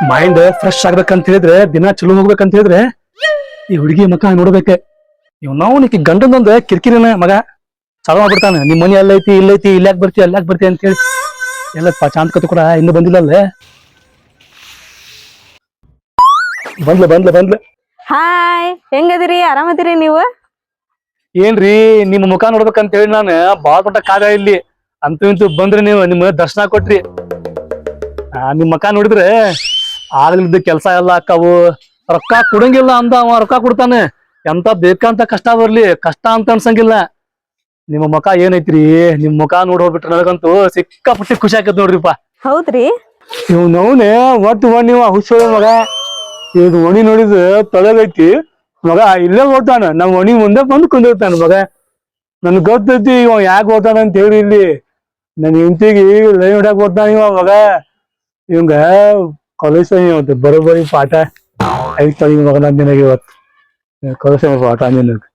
Mind fresh ಆಗ್ಬೇಕಂತ ಹೇಳಿದ್ರೆ ದಿನ ಚಲೋ ಹೋಗ್ಬೇಕಂತ ಹೇಳಿದ್ರೆ ಈ ಹುಡುಗಿ ಮಕ ನೋಡ್ಬೇಕೆ. ಇವ್ ನಾವು ಗಂಡಂದೊಂದು ಕಿರಿಕಿರಿನ ಮಗ. ಚಲೋ ಮಾಡ್ಬಿಡ್ತಾನೆ ನಿಮ್ ಮನಿ ಅಲ್ಲೈತಿ ಇಲ್ಲೈತಿ ಇಲ್ಲಾಕ್ ಬರ್ತಿ ಅಲ್ಲಾಕ್ ಬರ್ತಿ ಅಂತ ಹೇಳಿ. ಎಲ್ಲ ಚಾಂದ್ಕತ್ತು ಕೂಡ ಇನ್ನು ಬಂದಿಲ್ಲ ಅಲ್ಲೇ ಬಂದ್ಲ ಬಂದ್ಲ ಬಂದ್ಲ. ಹಾಯ್ ಹೆಂಗದಿರಿ? ಆರಾಮದಿರಿ ನೀವು? ಏನ್ರಿ ನಿಮ್ ಮುಖ ನೋಡ್ಬೇಕಂತ ಹೇಳಿ ನಾನು ಬಾಳ್ ದೊಡ್ಡ ಕಾದ ಇಲ್ಲಿ. ಅಂತೂ ಇಂತೂ ಬಂದ್ರಿ ನೀವು ನಿಮ್ ದರ್ಶನ ಕೊಟ್ರಿ. ಆ, ನಿಮ್ ಮುಖ ನೋಡಿದ್ರೆ ಆಗ್ಲಿದ್ದ ಕೆಲ್ಸ ಎಲ್ಲ ಅಕ್ಕವು ರೊಕ್ಕ ಕೊಡಂಗಿಲ್ಲ ಅಂದ ಅವ ರೊಕ್ಕ ಕೊಡ್ತಾನೆ. ಎಂತ ಬೇಕಂತ ಕಷ್ಟ ಬರ್ಲಿ. ಕಷ್ಟ ಅಂತ ಅನ್ಸಂಗಿಲ್ಲ. ನಿಮ್ಮ ಮುಖ ಏನೈತ್ರಿ? ನಿಮ್ ಮುಖ ನೋಡ್ ಹೋಗ್ಬಿಟ್ರೆ ನನಗಂತೂ ಸಿಕ್ಕಾಪಟ್ಟಿ ಖುಷಿ ಆಕತ್ ನೋಡ್ರಿಪ್ಪ. ಹೌದ್ರಿ? ಇವ್ ನೋವ್ನೆ ಒಟ್ಟು ಒಣ್ಣಿವ ನೀವು ಹುಚ್ಚೋಳ ಮಗ. ಇದು ಒಣಿ ನೋಡಿದ ತೊಳಗೈತಿ. ಮಗ ಇಲ್ಲೇ ಓದ್ತಾನ. ನಮ್ ಒಣಿ ಮುಂದೆ ಬಂದು ಕುಂದಿರ್ತಾನ ಮಗ. ನನ್ ಗೊತ್ತೈತಿ ಇವ ಯಾಕೆ ಓದ್ತಾನ ಅಂತ ಹೇಳಿ ಇಲ್ಲಿ. ನನ್ ಹೆಂಡತಿಗೆ ಲೈನ್ ಹೊಡ್ಯಾಕ್ ಓದ್ತಾನ ಇವ ಮಗ. ಇವಂಗ ಕಲಿಸ ಇವತ್ತು ಬರೋಬ್ಬರಿ ಪಾಠ ಐದು ಈ ಮಗ ನನ್ ನಿನಗೆ ಇವತ್ತು. ಕಲಿಸ ಪಾಠ ನಿನಗೆ.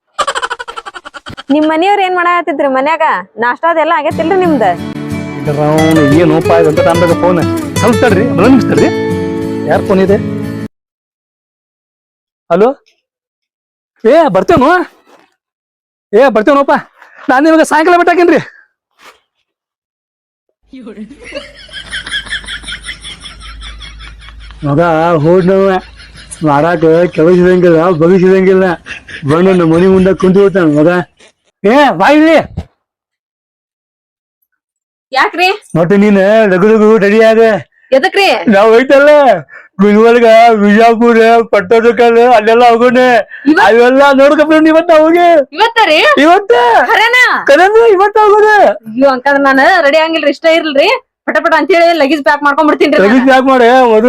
ನಿಮ್ ಮನೆಯವ್ರ ಏನ್ ಮಾಡಾಕತ್ತಿದ್ರಿ ಮನ್ಯಾಗ? ನಾಷ್ಟಾ ಅದೆಲ್ಲ ಆಗೈತಿಲ್ರಿ ನಿಮ್ದ? ಅವ್ನು ಏನು ಉಪಾಯ ಅಂತ ತಂದಾಗ ಫೋನ್ ಸ್ವಲ್ಪ ತಡ್ರಿ ನಿಮಿಸ್ತಡ್ರಿ ಯಾರ್ ಫೋನ್ ಇದೆ? ಹಲೋ ಏ ಬರ್ತೇನು? ಏ ಬರ್ತೇನೋಪ್ಪ? ನಾನು ನಿಮಗೆ ಸಾಯಂಕಾಲ ಬಿಟ್ಟಾಕೇನ್ರಿ ಮಗ ಹೋಡ್ನವ ಮಾರಾಟ ಕೆಲಸಿದಂಗಿಲ್ಲ ಬಗಿಸಿದಂಗಿಲ್ಲ ಬಂದು ನಮ್ಮ ಮನೆ ಮುಂದೆ ಕುಂತು ಹೋಗ್ತಾನ ಮಗ. ಏ ಬಾಯಿಲಿ ಯಾಕ್ರಿ? ಮತ್ತೆ ನೀನ್ ಲಗು ಲಗು ರೆಡಿ ಆಗ ಎದಕ್ರಿ? ನಾವ್ ಹೋಯ್ತಲ್ಲ ಗುಲ್ಬರ್ಗ ಬಿಜಾಪುರ ಪಟ್ಟದಕಲ್ ಅಲ್ಲೆಲ್ಲ ಹೋಗೋಣ. ಅವೆಲ್ಲ ನೋಡ್ಕೊಂಡ್ ಇವತ್ತ ಹೋಗಿ. ಇವತ್ತ ಖರೇನಾ ಕರೆಂದು ಇವತ್ತ ಹೋಗೋಣ ಅಯ್ಯೋ ಅಂಕಂದ್ರ ನಾನು ರೆಡಿ ಆಗಿಲ್ರಿ ಇಷ್ಟ ಇರ್ಲ್ರಿ. ಪಟ ಪಟ ಅಂತ ಹೇಳಿ ಲಗೇಜ್ ಪ್ಯಾಕ್ ಮಾಡ್ಕೊಂಡ್ ಬಿಡ್ತೀನಿ ತೆಗಿಸ್ ಯಾಕೆ ಮಾಡಿ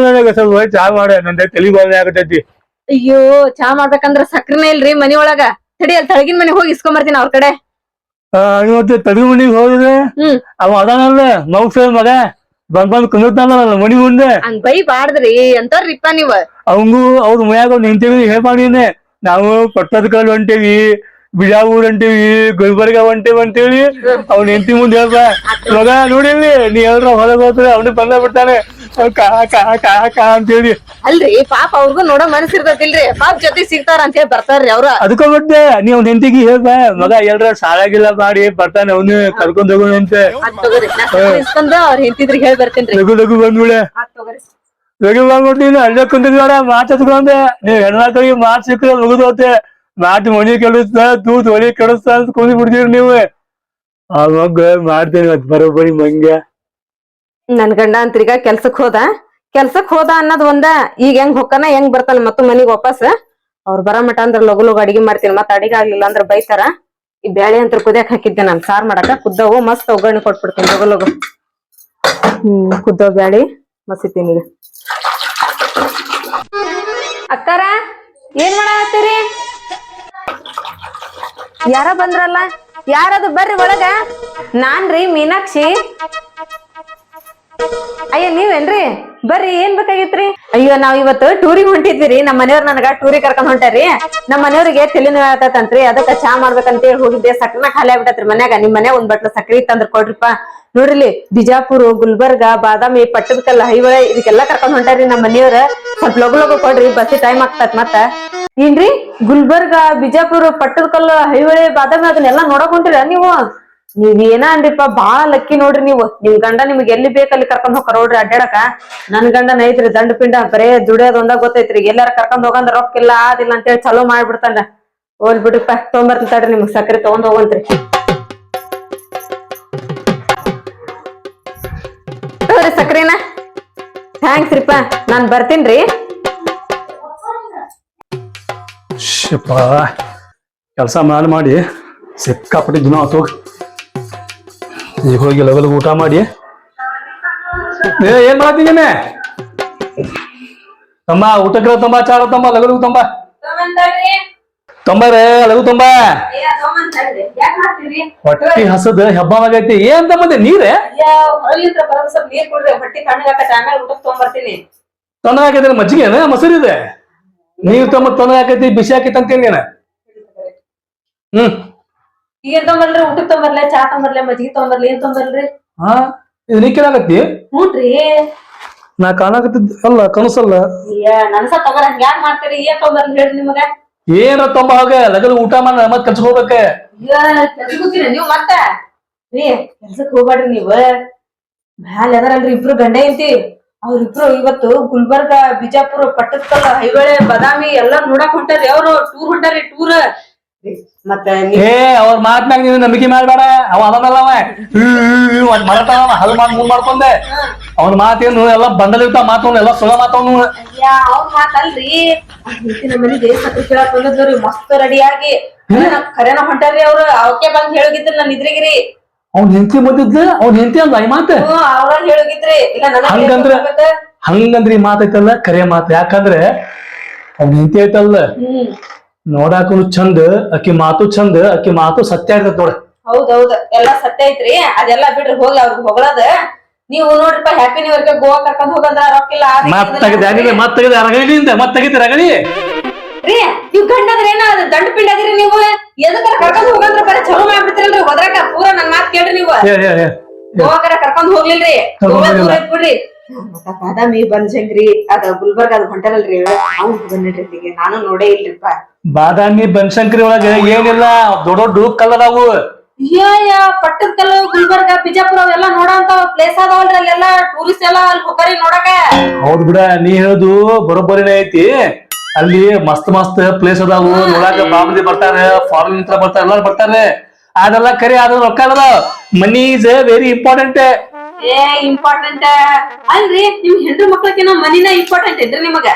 ನನಗೆ ಸ್ವಲ್ಪ ಚಾ ಮಾಡು ನಂದೆ ತಲಿ ಆಗತೈತಿ. ಅಯ್ಯೋ ಚಾ ಮಾಡ್ಬೇಕಂದ್ರ ಸಕ್ರಿನೇ ಇಲ್ರಿ ಮನಿ ಒಳಗ. ತಡಿ ಅಲ್ಲಿ ತಳಗಿನ ಮನೆ ಹೋಗಿ ಇಸ್ಕೊಂಬರ್ತೀನಿ ಅವ್ರ ಕಡೆ. ಆ, ಇವತ್ತು ತಡಿ ಮನಿಗ್ ಹೋದ್ರೆ? ಹ್ಮ್. ಅವ ಅದಾನಲ್ಲ ಮೌಸ ಮಗ. ಬಂದ್ ಬಂದ್ ಕುಂದಿರ್ತಾನಲ್ಲ ಮನಿ ಮುಂದೆ. ಹಂಗ್ ಬೈ ಬಾಡ್ದ್ರಿ ಅಂತವ್ರಿಪ್ಪ ನೀವ್? ಅವಂಗೂ ಅವ್ರ ಮನ್ಯಾಗ ಅವ್ನು ನಿಂತೇವಿ ಹೇಳ್ ನಾವು ನಾವು ಪಟ್ಟದಕಲ್ ಹೊಂಟೇವಿ. ಬಿಜಾಪುರ್ ಅಂತೀವಿ ಗುಲ್ಬರ್ಗ ಹೊಂಟೇವಿ ಅಂತೇಳಿ ಅವ್ನ ಹೆಂಡತಿ ಮುಂದೆ ಹೇಳ್ದ ಮಗ ನೋಡಿಲ್ಲಿ ನೀ ಹೇಳ್ರ ಹೊರಗೆ ಹೋದ್ರೆ ಅವನು ಬಂದ ಬಿಡ್ತಾನೆ. ಕಾ ಕಾ ಕಾ ಕಾ ಅಂತೇಳಿ. ಅಲ್ರಿ ಪಾಪ ಅವ್ರಿಗೂ ನೋಡೋ ಮನಸ್ಸಿರ್ತೈತಿಲ್ರಿ ಪಾಪ ಜೊತೆ ಸಿಗ್ತಾರ ಅಂತ ಹೇಳಿ ಬರ್ತಾರ್ರಿ ಅವ್ರ. ಅದಕ್ಕ ಬಿಟ್ಟೆ ನೀ ಅವ್ನ ಹೆಂಡತಿಗೆ ಹೇಳ್ದ ಮಗ ಎಲ್ರ ಸಾಲಾಗಿಲ್ಲ ಮಾಡಿ ಬರ್ತಾನೆ ಅವನು ಕರ್ಕೊಂಡ್ ಹೋಗೋಣ ಅಂತ. ಅವ್ರ ಹೆಂಡತಿದ್ರಿಗೆ ಹೇಳಿ ಬರ್ತೇನ್ರಿ ಲಗು ಲಗು ಬಂದ್ಬಿಡೆ ಲಘು ತಗೋರಿ. ಲಗು ಬಂದ್ಬಿಟ್ಟು ನೀನು ಅಲ್ಲೇ ಕುಂತಿದ್ಬೇಡ ಮಾತು ಹೆಣ್ಣಾ ನೀವ್ ಹೆಣ್ಮಕ್ಳಿಗೆ ಮಾತು ಸಿಕ್ಕರೆ ಮುಗಿದು ಹೋತೆ ಮಾತು ಮನಿ ಕೆಡಿಸ್ತಾ ತೂತ್ ಒಲಿ ಕೆಡಿಸ್ತಾ ಅಂತ ಕುಂದಿ ಬಿಡ್ತೀರಿ ನೀವು. ಆ ಮಗ ಮಾಡ್ತೇನೆ ಮತ್ ಬರೋಬ್ಬರಿ ಮಂಗ್ಯ. ನನ್ ಗಂಡ ಅಂತ್ರೀಗ ಕೆಲ್ಸಕ್ ಹೋದ. ಕೆಲ್ಸಕ್ ಹೋದ ಅನ್ನೋದ್ ಒಂದ, ಈಗ ಹೆಂಗ್ ಹೊಕ್ಕನ ಹೆಂಗ್ ಬರ್ತಾನ ಮತ್ತ ಮನಿಗ್ ವಾಪಸ್. ಅವ್ರ ಬರ ಮಟ ಅಂದ್ರ ಲಗು ಲಗು ಅಡಿಗೆ ಮಾಡ್ತೀನಿ, ಮತ್ತ ಅಡಿಗೆ ಆಗ್ಲಿಲ್ಲ ಅಂದ್ರ ಬೈತಾರ. ಈ ಬ್ಯಾಳಿ ಅಂತ ಕುದಿಯಕ್ ಹಾಕಿದ್ದೆ ನಾನ್, ಸಾರ್ ಮಾಡಕ. ಕುದ್ದವು, ಮಸ್ತ್ ಒಗ್ಗರಣೆ ಕೊಟ್ಬಿಡ್ತೀನಿ, ಲಗು ಲಗು. ಹ್ಮ್, ಕುದ್ದವ್ ಬ್ಯಾಳಿ, ಮಸಿತೀನಿ ಈಗ. ಅಕ್ಕಾರ, ಏನ್ ಮಾಡಾಕತ್ತೀರಿ? ಯಾರ ಬಂದ್ರಲ್ಲ? ಯಾರದು? ಬರ್ರಿ ಒಳಗ. ನಾನ್ರಿ ಮೀನಾಕ್ಷಿ. ಅಯ್ಯ, ನೀವೇನ್ರಿ? ಬರ್ರಿ, ಏನ್ ಬೇಕಾಗಿತ್ರಿ? ಅಯ್ಯೋ, ನಾವ್ ಇವತ್ತು ಟೂರಿಗೆ ಹೊಂಟಿದ್ವಿ ನಮ್ಮ ಮನೆಯವ್ರ ನನಗ ಟೂರಿಗೆ ಕರ್ಕೊಂಡ್ ಹೊಂಟಾರಿ ನಮ್ಮ ಮನೆಯವ್ರಿಗೆ ತಲೆ ಆಗತ್ತಂತ್ರಿ ಅದಕ್ಕ ಚಾ ಮಾಡ್ಬೇಕಂತ ಹೇಳಿ ಹೋಗಿದ್ದೆ. ಸಕ್ಕನ ಖಾಲಿ ಆಗ್ಬಿಟ್ಟತ್ರಿ ಮನ್ಯಾಗ. ನಿಮ್ ಮನೆ ಒಂದ್ ಬಟ್ಲ ಸಕ್ರಿ ತಂದ್ರ ಕೊಡ್ರಿಪ್ಪ. ನೋಡ್ರಿ ಬಿಜಾಪುರ, ಗುಲ್ಬರ್ಗ, ಬಾದಾಮಿ, ಪಟ್ಟದಕಲ್ಲ ಹೈವಳೆ ಇದಕ್ಕೆಲ್ಲಾ ಕರ್ಕೊಂಡ್ ಹೊಂಟಾರಿ ನಮ್ಮ ಮನೆಯವ್ರ. ಸ್ವಲ್ಪ ಲಗು ಲಗು ಕೊಡ್ರಿ. ಬಸ್ಸಿ ಟೈಮ್ ಆಗ್ತತ್ ಮತ್ತ. ಏನ್ರಿ? ಗುಲ್ಬರ್ಗ, ಬಿಜಾಪುರ, ಪಟ್ಟದಕಲ್ಲು, ಹೈವಳೆ, ಬಾದಾಮಿ ಅದನ್ನೆಲ್ಲಾ ನೋಡಕ್ ಹೊಂಟಿರ ನೀವು? ನೀವ್ ಏನ ಅಂದ್ರಿಪ್ಪ ಬಾಳ ಲಕ್ಕಿ ನೋಡ್ರಿ ನೀವು. ನಿಮ್ ಗಂಡ ನಿಮ್ಗೆ ಎಲ್ಲಿ ಬೇಕಲ್ಲಿ ಕರ್ಕೊಂಡ್ ಹೋಗ್ತಾರ ನೋಡ್ರಿ ಅಡ್ಡಾಡಕ ನನ್ ಗಂಡನ ಐತ್ರಿ ದಂಡ ಪಿಂಡ ಬರೇ ದುಡಿಯೋದೊಂದ ಗೊತ್ತೈತ್ರಿ. ಎಲ್ಲಾರ ಕರ್ಕೊಂಡ್ ಹೋಗಂದ್ರ ರೊಕ್ಕ ಇಲ್ಲ ಆದಿಲ್ಲ ಅಂತೇಳಿ ಚಲೋ ಮಾಡ್ಬಿಡ್ತಾನ ಹೋಲ್ ಬಿಡ್ರಿಪ್ಪ, ತೊಗೊಂಬರ್ತೀನಿ ತಡ್ರಿ ನಿಮ್ಗ್ ಸಕ್ರೆ ತಗೊಂಡ್ ಹೋಗಂತ್ರಿ. ಸಕ್ರಿನ. ಥ್ಯಾಂಕ್ಸ್ ರೀಪಾ ನಾನ್ ಬರ್ತೀನ್ರಿ. ಶಿಪ್ಪ ಕೆಲಸ ಮಾಡಿ ಮಾಡಿ ಸಿಕ್ಕಾಪಟ್ಟಿ ದಿನ ಆತು. ಈಗ ಹೋಗಿ ಲಗು ಲಗು ಊಟ ಮಾಡಿ. ಏನ್ ಮಾಡ್ತೀನಿ ತಮ್ಮ ಊಟಕ್ಕೆ ತಮ್ಮ ಚಾರ ತಮ್ಮ ಲಗು ಲಗು ತಂಬ ತಂಬರೇ ಲಗು ತಂಬ. ಹೊಟ್ಟಿ ಹಸದ ಹೆಬ್ಬಾವಾಗೈತಿ. ಏನ್ ತಮ್ಮದೆ ನೀರೇ? ಹೊಟ್ಟಿ ಹಾಕೈತಿ ಮಜ್ಜಿಗೆ ಮೊಸರಿದೆ ನೀರ್ ತಮ್ಮ ತೊಂದರೆ ಹಾಕೈತಿ ಬಿಸಿ ಹಾಕೈತಿ ಅಂತ ನೀನ ಹ್ಮ್. ಊಟಕ್ಕೆ ತೊಗೊಂಬರ್ಲೆ ಚಾ ಮಜ್ಜಿಗೆ ಏನ್ ಹಾ ಇದು ನೀ ಕೇಳಾಕತ್ತಿ ಹ್ಞೂನ್ರಿ ನಾ ಕಾಣಾಕತ್ತಿದ್ ಅಲ್ಲ ಕನಸಲ್ಲ. ನನ್ಸ ತಗೋರ ಯಾಕ್ ಮಾಡ್ತೀರಿ? ಏನ್ ತಗೊಂಡ್ ಹೇಳ್ರಿ ನಿಮಗ? ಏನ ತೊಂಬ ಹೋಗ ಲಗದ ಊಟ ಮಾಡ ಮತ್ ಕೆಲ್ಸಕ್ ಹೋಗ್ಬೇಕ? ಕೆಲ್ಸಕ್ಕೋತೀರ ನೀವ್ ಮತ್ತ? ರೀ ಕೆಲ್ಸಕ್ ಹೋಗ್ಬೇಡ್ರಿ ನೀವ್. ಮ್ಯಾಲ ಎದಾರಲ್ರಿ ಇಬ್ರು ಗಂಡ ಐತಿ. ಅವ್ರಿಬ್ರು ಇವತ್ತು ಗುಲ್ಬರ್ಗ ಬಿಜಾಪುರ ಪಟ್ಟದಕಲ್ಲ ಐಹೊಳೆ ಬದಾಮಿ ಎಲ್ಲಾ ನೋಡಕ್ ಹೊಂಟಾರಿ. ಅವ್ರು ಟೂರ್ ಹೊಂಟಾರಿ ಟೂರ್ ಮತ್ತೆ ಏ ಅವ್ರ ಮಾತ್ನಾಗ ನೀನು ನಂಬಿಕೆ ಮಾಡ್ಬೇಡ. ಅವ ಅದನ್ನಲ್ಲ ಅವ. ಒಂದ್ ಮರತಾವ ಹಲ್ ಮಾಡ್ ಮುಂದ್ ಮಾಡ್ಕೊಂಡೆ. ಅವನ ಮಾತೇನು ಎಲ್ಲ ಬಂಡಲ್ ಇರ್ತಾವ ಮಾತವನು ಎಲ್ಲ ಸುಳ ಮಾತವನು. ಅವ್ರ ಮಾತಲ್ರಿ. ಮನೆಗೆ ಸಕ್ರಿ ಕೇಳಕ್ ಬಂದಿದ್ರಿ ಮಸ್ತ್ ರೆಡಿಯಾಗಿ ಖರೇನ ಹೊಂಟಾರಿ ಅವ್ರು. ಅವಕ್ಕೆ ಬಂದ್ ಹೇಳಿದ್ರು ನನ್ ಇದ್ರಿಗಿರಿ ಅವ್ನ ಹೆಂಡತಿ ಬಂದಿದ್ದ ಅವ್ನ ಹೆಂಡತಿ ಅಂದ ಈ ಮಾತ? ಹಂಗಂದ್ರ ಹಂಗಂದ್ರಿ ಈ ಮಾತೈತಲ್ಲ ಕರೆ ಮಾತು. ಯಾಕಂದ್ರೆ ಅವ್ನ ಹೆಂಡತಿ ಐತಲ್ಲ. ನೋಡಾಕನು ಚಂದ ಅಕ್ಕಿ ಮಾತು ಚಂದ ಅಕ್ಕಿ ಮಾತು ಸತ್ಯ ಇರ್ತದ ನೋಡ. ಹೌದೌದು ಎಲ್ಲಾ ಸತ್ಯ ಐತ್ರಿ. ಅದೆಲ್ಲ ಬಿಡ್ರಿ ಹೋಗ್ಲಿ ಅವ್ರಿಗೆ ಹೊಗಳದ. ನೀವು ನೋಡ್ರಿಪ್ಪ ಹ್ಯಾಪಿ ನ್ಯೂ ಇಯರ್ಗೆ ಗೋವಾ ಕರ್ಕೊಂಡ್ ಹೋಗಂದ್ರ ರೊಕ್ಕಿಲ್ಲ ಮತ್ ತೆಗದ. ಮತ್ ತೆಗದ ಮತ್ ತೆಗಿತಿ ರಗಡಿ ರೀ ನೀವು ಗಂಡದ್ರ ಏನ ಅದು ದಂಡ ಪಿಂಡ ಅದಿರಿ ನೀವು? ಎದಕ್ಕಾರ ಕರ್ಕೊಂಡ್ ಹೋಗಂದ್ರ ಬರೀ ಚಲೋ ಮಾಡ್ಬಿಡ್ತಿರಲ್ರಿ ಹೋದ್ರಾಕ ಪೂರ ನನ್ ಮಾತ್ ಕೇಳ್ರಿ ನೀವು. ಗೋವಾಕರ ಕರ್ಕೊಂಡ್ ಹೋಗ್ಲಿಲ್ರಿ. ಹೋಗಿಲ್ಲ. ದೂರ ಐತ್ ಬಿಡ್ರಿ. ಮತ್ತ ಬಾದಾಮಿ ಬನಶಂಕರಿ ಅದ ಗುಲ್ಬರ್ಗ ಅದ್ ಹೊಂಟಾರಲ್ರಿ ಅವ್ನು ಬಂದಿಡ್ರಿ ನಾನು ನೋಡೇ ಇಲ್ರಿಪ್ಪ ಬಾದಾಮಿ ಬನಶಂಕರಿ ಒಳಗ ಏನಿಲ್ಲ ದೊಡ್ಡ ದೊಡ್ಡ ಕಲರ್ ಅಯ್ಯ ಪಟ್ಟದ ಕಲ್ಲು ಗುಲ್ಬರ್ಗ ಬಿಜಾಪುರ ಅವೆಲ್ಲ ನೋಡಂತ ಪ್ಲೇಸ್ ಅದಾವಲ್ರಿ ಅಲ್ಲೆಲ್ಲ. ಟೂರಿಸ್ಟ್ ಎಲ್ಲ ಅಲ್ಲಿ ಹೋಗಾರಿ ನೋಡಕ ಹೌದ್ ಬಿಡ ನೀ ಹೇಳುದು ಬರೋಬ್ಬರಿನೇ ಐತಿ. ಅಲ್ಲಿ ಮಸ್ತ್ ಮಸ್ತ್ ಪ್ಲೇಸ್ ಅದಾವು ನೋಡಾಕ ಬಾಮದಿ ಬರ್ತಾರ ಫಾರಿನ್ ಇಂತ್ರ ಬರ್ತಾರ ಎಲ್ಲಾರು ಬರ್ತಾರೆ. ಅದೆಲ್ಲ ಕರಿ ಆದ್ರೆ ರೊಕ್ಕ ಅದ ಮನಿ ಇಸ್ ವೆರಿ ಇಂಪಾರ್ಟೆಂಟ್ ಏ ಇಂಪಾರ್ಟೆಂಟ್ ಅಲ್ರಿ ನಿಮ್ ಹೆಂಡ್ರ ಮಕ್ಳಕಿನ ಮನಿನ ಇಂಪಾರ್ಟೆಂಟ್ ಇದ್ರಿ ನಿಮಗ?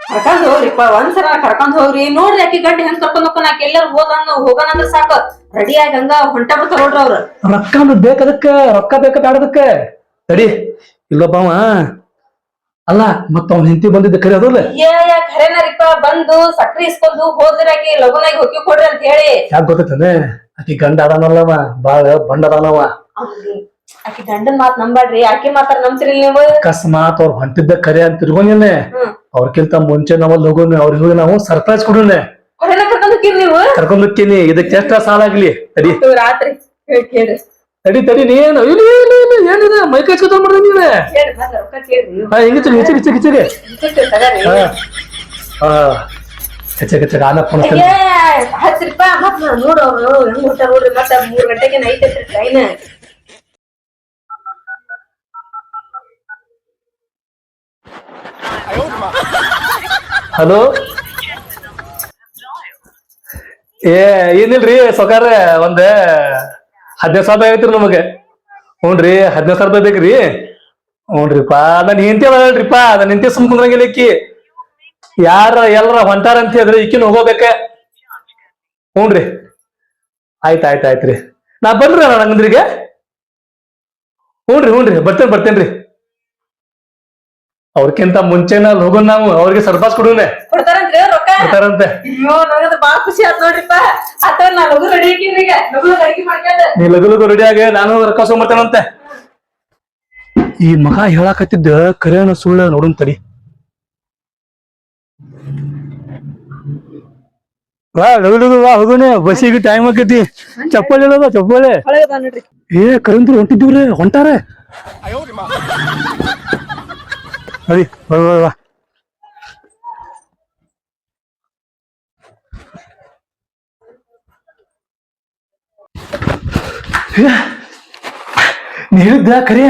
ಕರ್ಕೊಂಡ್ ಹೋಗ್ರಿಪ್ಪ ಒಂದ್ಸಲ ಕರ್ಕೊಂಡ್ ಹೋಗ್ರಿ. ನೋಡ್ರಿ ಆಕಿ ಗಡ್ಡಿ ಹೆಂಗ್ ಕರ್ಕೊಂಡ್ ಎಲ್ಲರೂ ಹೋಗೋಣ ಹೋಗಂಗ ಹೋಗನಂದ್ರ ಸಾಕು. ರೆಡಿ ಆಗಿ ಹಂಗ ಹೊಂಟ ಬರ್ತಾರ ನೋಡ್ರಿ ಅವ್ರ. ರೊಕ್ಕ ಬೇಕದಕ್ಕ ರೊಕ್ಕ ಬೇಕ ಬೇಡದಕ್ಕ ತಡಿ ಇಲ್ಲೊಬ್ಬವ ಅಲ್ಲ ಮತ್ತ ಅವ್ನ ಹೆಂಡತಿ ಬಂದಿದ್ದ ಕರೆ ಅದಲ್ಲ ಖರೇನರಿಪ್ಪ ಬಂದು ಸಕ್ರಿ ಇಸ್ಕೊಂಡು ಹೋದ್ರಾಗಿ ಲಗುನಾಗಿ ಹೊಕ್ಕಿ ಕೊಡ್ರಿ ಅಂತ ಹೇಳಿ. ಯಾಕೆ ಗೊತ್ತೈತನೆ? ಆಕಿ ಗಂಡ ಅದಾನಲ್ಲವ ಬಾಳ ಬಂಡ ಅದಾನವ. ಆಕಿ ಗಂಡನ್ ಮಾತ್ ನಂಬಾಡ್ರಿ ಆಕಿ ಮಾತಾರ ನಂಬ್ತಿರಿ ನೀವು? ಅಕಸ್ಮಾತ್ ಅವ್ರ ಹೊಂಟಿದ್ದ ಕರೆ ಅಂತ ತಿರ್ಗೊಂಡೇನೆ ಅವ್ರಕ್ಕಿಂತ ಮುಂಚೆ ನಾವಲ್ಲಿ ಲಗುನ ಅವ್ರಿಗೆ ನಾವು ಸರ್ಪ್ರೈಸ್ ಕೊಡೋಣ. ಹೋಗಿರಿ ನೀವು? ಇದಕ್ಕೆ ಎಷ್ಟ ಸಾಲ ಆಗ್ಲಿ ತಡಿ ರಾತ್ರಿ ತಡಿ ತಡಿ ನೀನು ಏನಿದೆ? ಮೈ ಕೈ ಚುತ್ತ ಮಾಡ್ದೆ ನೀನು ಕೇಳ್ರಿ ಮೊದ್ಲು ರೊಕ್ಕ ಕೇಳ್ರಿ ಹಾ ಹಿಂಗಿತ್ತು ಹಿಚಿ ಹಿಚಿ ಹಿಚಿಗೆ ಇಷ್ಟಕ್ಕೆ ತಗರಿ. ಹಾ ಹಾ. ಕಚ್ಚ ಕಚ್ಚ ಆನ ಫೋನ್ ಏ, ಹಚ್ರಿಪ್ಪ ಮತ್ ನೋಡು ಅವ್ರು ಹೆಂಗ್ ಹೊಂಟಾರ ನೋಡ್ರಿ ಮತ್ತ ಮೂರ್ ಗಂಟೆಗೆ ಐತೈತ್ರಿ ಟ್ರೈನ್ ಹಲೋ? ಏ ಏನಿಲ್ರಿ ಸೊಕಾರ ಒಂದ್. ಹದಿನೈದು ಸಾವಿರ ರೂಪಾಯಿ ಐತ್ರಿ ನಮಗೆ. ಹ್ಞೂನ್ರಿ, ಹದಿನೈದು ಸಾವಿರ ರೂಪಾಯಿ ಬೇಕ್ರಿ. ಹ್ಞೂನ್ರಿಪ್ಪ ಅದನ್ನ ಹೆಂಡತಿ ಅದಲ್ರಿಪ್ಪ ನನ್ನ ಹೆಂಡತಿ ಸುಮ್ ಕುಂದ್ರಂಗಿಲ್ಲ ಈಕಿ. ಯಾರ ಎಲ್ಲರ ಹೊಂಟಾರ ಅಂತ ಹೇಳಿದ್ರೆ ಈಕಿನ ಹೋಗೋಬೇಕ. ಹ್ಞೂನ್ರಿ. ಆಯ್ತು ಆಯ್ತು ರೀ ನಾ ಬಂದ್ರಿ ನಂಗಂದ್ರಿಗೆ ಹ್ಞೂನ್ರಿ ಹ್ಞೂನ್ರಿ, ಬರ್ತೇನೆ ಬರ್ತೇನ್ರಿ ಅವ್ರಕ್ಕಿಂತ ಮುಂಚೆನ ಹೋಗೋಣ ನಾವು ಅವ್ರಿಗೆ ಸರ್ಪಾಸ್ ಕೊಡೋಣ ಕೊಡ್ತಾರಂತ್ರಿ ರೊಕ್ಕ? ಕೊಡ್ತಾರಂತೆ. ಅಯ್ಯೋ ನನಗದು ಬಾಳ ಖುಷಿ ಆತ್ ನೋಡ್ರಿಪ್ಪ. ಆತ ನಾ ಲಗು ರೆಡಿ ಆಗಿವ್ರಿ ಈಗ. ಲಗು ರೆಡಿ ಮಾಡ್ಕೊಂಡ. ನೀ ಲಗು ಲಗು ರೆಡಿ ಆಗಿ ನಾನು ರೊಕ್ಕ ಸೋಮರ್ತೇನಂತೆ ಈ ಮಗ ಹೇಳಾಕತ್ತಿದ್ದ ಕರೇನ ಸುಳ್ಳ ನೋಡೋಣ ತಡಿ. ವಾ ಲಗು ಲಗು ವಾ ಹೋಗೋಣ. ಬಸ್ಸಿಗೆ ಟೈಮ್ ಆಕೈತಿ. ಚಪ್ಪಲಿ ಇಲ್ಲದ ಚಪ್ಪಲಿ. ಏ ಕರೆಂದ್ರು ಹೊಂಟಿದ್ದೀವ್ರಿ ಹೊಂಟಾರೆ. ಅಡಿ ಬಾ ಕರಿಯ ನೀ ಹೇಳಿದ್ದ ಕರೆ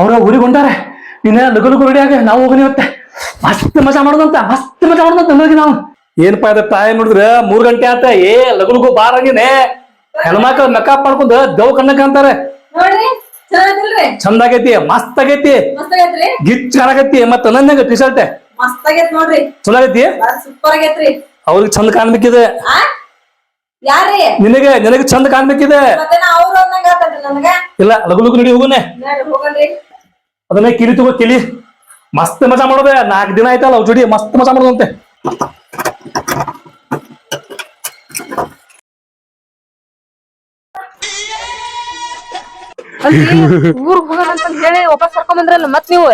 ಅವ್ರ ಊರಿಗೆ ಹೊಂಟಾರೆ. ನೀನ ಲಗು ಲಗು ರೆಡಿ ಆಗ ನಾವು ಹೋಗೋಣ ಇವತ್ತೆ ಮಸ್ತ್ ಮಜಾ ಮಾಡೋದಂತ ಮಸ್ತ್ ಮಜಾ ಮಾಡೋದಂತ ನೋಡಿ ನಾವು. ಏನಪ್ಪಾ ಇದೆ ತಾಯಿ ನೋಡಿದ್ರ ಮೂರ್ ಗಂಟೆ ಆತ ಏ ಲಗು ಲಗು ಬಾರಂಗಿನೇ ಹೆಣ್ಮಕ್ಳ ಮೆಕಪ್ ಮಾಡ್ಕೊಂಡು ದವ್ ಕಣ್ಣ ಅಂತಾರೆ ಚಂದ ಆಗೈತಿ ಮಸ್ತ್ ಆಗೈತಿ ಗಿಚ್ ಚೆನ್ನಾಗೈತಿ ಮತ್ತ ನಂದಂಗ ಟಿ ಶರ್ಟ್ ಮಸ್ತ್ ಆಗೈತಿ ನೋಡ್ರಿ. ಚಲೋ ಆಗೈತಿ ಸೂಪರ್ ಆಗೈತ್ರಿ ಅವ್ರಿಗೆ ಚಂದ ಕಾಣ್ಬೇಕಿದೆ. ನಿನಗೆ ನಿನಗೆ ಚಂದ ಕಾಣ್ಬೇಕಿದೆ. ಇಲ್ಲ ಲಗು ಲಗು ನಡಿ ಹೋಗುನೆ ಅದನ್ನ ಕಿಲಿ ತಗೋ ಕಿಲಿ. ಮಸ್ತ್ ಮಜಾ ಮಾಡೋದೆ. ನಾಲ್ಕು ದಿನ ಆಯ್ತಲ್ಲ ಅವ್ರ ಜೋಡಿ ಮಸ್ತ್ ಮಜಾ ಮಾಡೋದಂತೆ. ಊರ್ಗ್ ಹೋಗೋಣ ಅಂತ ಹೇಳಿ ವಾಪಸ್ ಕರ್ಕೊಂಡ್ ಬಂದ್ರಲ್ಲ ಮತ್ ನೀವು?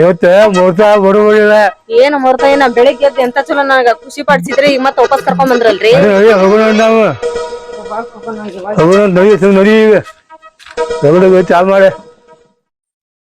ಇವತ್ತು ಏನ್ ಏನ ಬೆಳಿಗ್ಗೆ ಎದ್ದು ಎಂತ ಚಲೋ ನನಗ ಖುಷಿ ಪಡಿಸಿದ್ರಿ ಈಗ ಮತ್ ವಾಪಸ್ ಕರ್ಕೊಂಡ್ ಬಂದ್ರಲ್ರಿ? ಹೋಗೋಣ ನಾವು. ಹೋಗೋಣ ನಡಿ. ಚಾಲ್ ಮಾಡೆ.